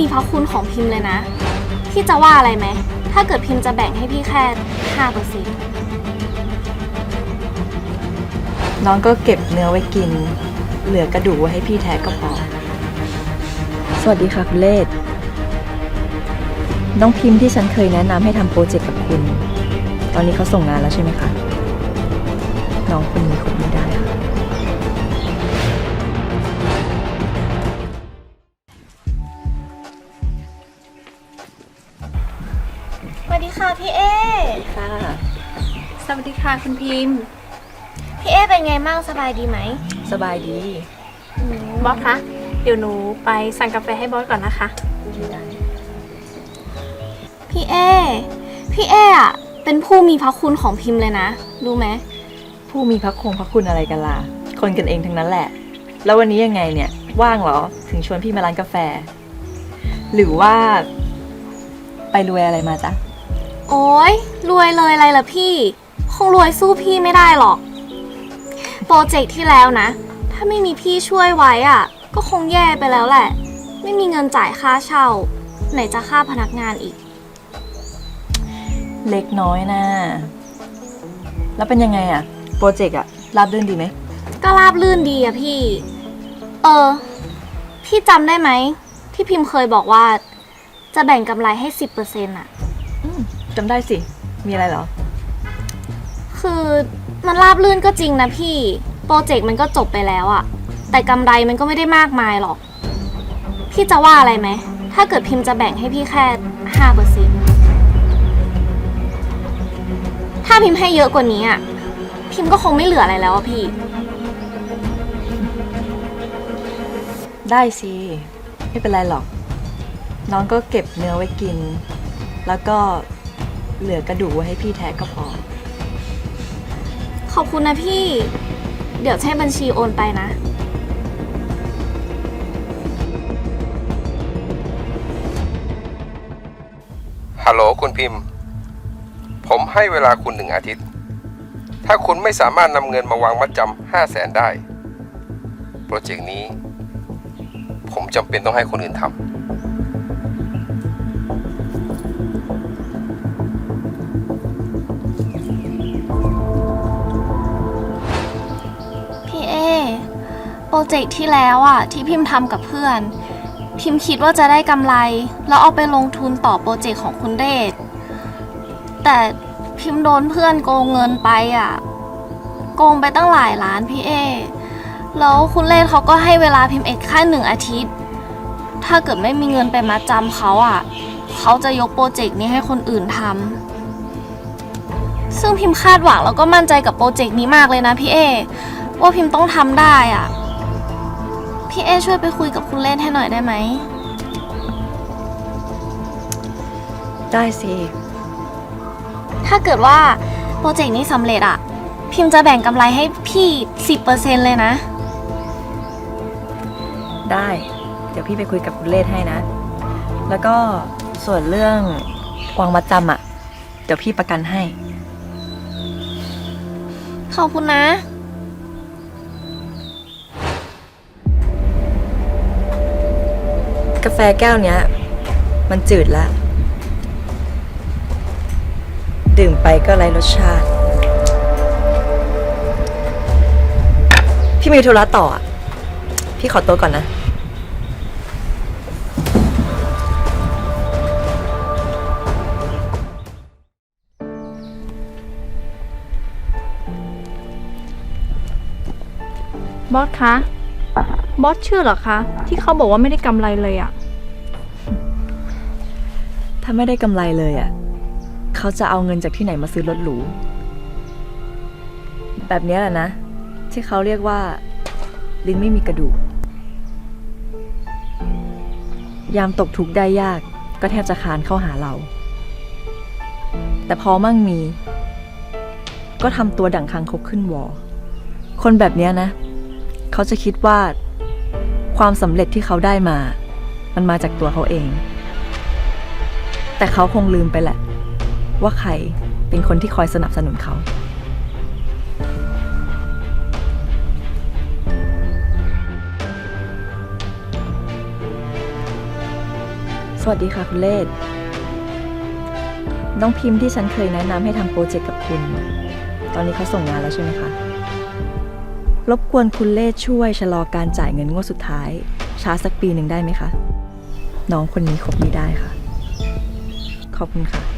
มีพระคุณของพิมพ์เลยนะ พี่จะว่าอะไรไหม ถ้าเกิดพิมพ์จะแบ่งให้พี่แค่ห้าเปอร์เซ็นต์น้องก็เก็บเนื้อไว้กิน เหลือกระดูกไว้ให้พี่แท้ก็พอ สวัสดีค่ะคุณเลศน้องพิมพ์ที่ฉันเคยแนะนำให้ทำโปรเจกต์กับคุณ ตอนนี้เขาส่งงานแล้วใช่ไหมคะ น้องคนนี้คงไม่ได้ค่ะ สวัสดีค่ะพี่เอ ค่ะ สวัสดีค่ะคุณพิมพ์ พี่เอเป็นไงมั่งสบายดีไหมสบายดีบอสคะ เดี๋ยวหนูไปสั่งกาแฟให้บอสก่อนนะคะ พี่เอ พี่เออะเป็นผู้มีพระคุณของพิมพ์เลยนะ รู้ไหม ผู้มีพระคงพระคุณอะไรกันล่ะ คนกันเองทั้งนั้นแหละ แล้ววันนี้ยังไงเนี่ย ว่างเหรอ ถึงชวนพี่มาร้านกาแฟ หรือว่า ไปรวยอะไรมาจ๊ะ โอ้ยรวยเลยอะไรล่ะพี่ คงรวยสู้พี่ไม่ได้หรอก โปรเจกต์ที่แล้วนะ ถ้าไม่มีพี่ช่วยไว้อะก็คงแย่ไปแล้วแหละ ไม่มีเงินจ่ายค่าเช่า ไหนจะค่าพนักงานอีก เล็กน้อยนะ แล้วเป็นยังไงอะโปรเจกต์อะราบรื่นดีไหม ก็ราบลื่นดีอะพี่ เออ พี่จำได้ไหม ที่พิมพ์เคยบอกว่า จะแบ่งกำไรให้สิบเปอร์เซ็นต์อะ จำได้สิ มีอะไรเหรอ คือมันราบลื่นก็จริงนะพี่ โปรเจกต์มันก็จบไปแล้วอะแต่กำไรมันก็ไม่ได้มากมายหรอก พี่จะว่าอะไรไหม ถ้าเกิดพิมพ์จะแบ่งให้พี่แค่ห้าเปอร์เซ็นต์ถ้าพิมพ์ให้เยอะกว่านี้อะพิมพ์ก็คงไม่เหลืออะไรแล้วอะพี่ ได้สิ ไม่เป็นไรหรอก น้องก็เก็บเนื้อไว้กิน แล้วก็ เหลือกระดูกไว้ให้พี่แท้ก็พอ ขอบคุณนะพี่ เดี๋ยวใช้บัญชีโอนไปนะ ฮัลโหลคุณพิมพ์ ผมให้เวลาคุณหนึ่งอาทิตย์ ถ้าคุณไม่สามารถนำเงินมาวางมัดจำห้าแสนได้ โปรเจกต์นี้ ผมจำเป็นต้องให้คนอื่นทำ รเจกต์ที่แล้วอะที่พิมพ์ทำกับเพื่อน พิมพ์คิดว่าจะได้กำไร แล้วเอาไปลงทุนต่อโปรเจกต์ของคุณเดชแต่พิมพ์โดนเพื่อนโกงเงินไปอะโกงไปตั้งหลายล้านพี่เอแล้วคุณเลศเขาก็ให้เวลาพิมพ์เอกแค่หนึ่งอาทิตย์ ถ้าเกิดไม่มีเงินไปมาจำเขาอะเขาจะยกโปรเจกต์นี้ให้คนอื่นทำซึ่งพิมพ์คาดหวังแล้วก็มั่นใจกับโปรเจกต์นี้มากเลยนะพี่เอว่าพิมพ์ต้องทำได้อะ พี่เอช่วยไปคุยกับคุณเล่นให้หน่อยได้ไหม ได้สิ ถ้าเกิดว่าโปรเจกต์นี้สำเร็จอะพิมพ์จะแบ่งกำไรให้พี่ 10%เลยนะ ได้ เดี๋ยวพี่ไปคุยกับคุณเลศให้นะ แล้วก็ส่วนเรื่องวางมัดจำอะเดี๋ยวพี่ประกันให้ ขอบคุณนะ แฟแก้วเนี้ย มันจืดแล้วดื่มไปก็ไร้รสชาติ พี่มีธุระต่ออะพี่ขอตัวก่อนนะ บอสคะ บอสเชื่อเหรอคะ ที่เขาบอกว่าไม่ได้กำไรเลยอะ ถ้าไม่ได้กำไรเลยอะ่ะ เขาจะเอาเงินจากที่ไหนมาซื้อรถหรู แบบเนี้ยแหละนะ ที่เขาเรียกว่า ลิ้นไม่มีกระดูก ยามตกทุกข์ได้ยาก ก็แทบจะคานเข้าหาเรา แต่พอมั่งมี ก็ทำตัวดั่งคางคกขึ้นวอ คนแบบเนี้ยนะ เขาจะคิดว่า ความสำเร็จที่เขาได้มา มันมาจากตัวเขาเอง แต่เขาคงลืมไปแหละ ว่าใครเป็นคนที่คอยสนับสนุนเขา สวัสดีค่ะคุณเลศน้องพิมพ์ที่ฉันเคยแนะนำให้ทำโปรเจกต์กับคุณ ตอนนี้เขาส่งงานแล้วใช่ไหมคะ รบกวนคุณเลศช่วยชะลอการจ่ายเงินงวดสุดท้าย ช้าสักปีหนึ่งได้ไหมคะ น้องคนนี้คบไม่ได้ค่ะ ขอบคุณค่ะ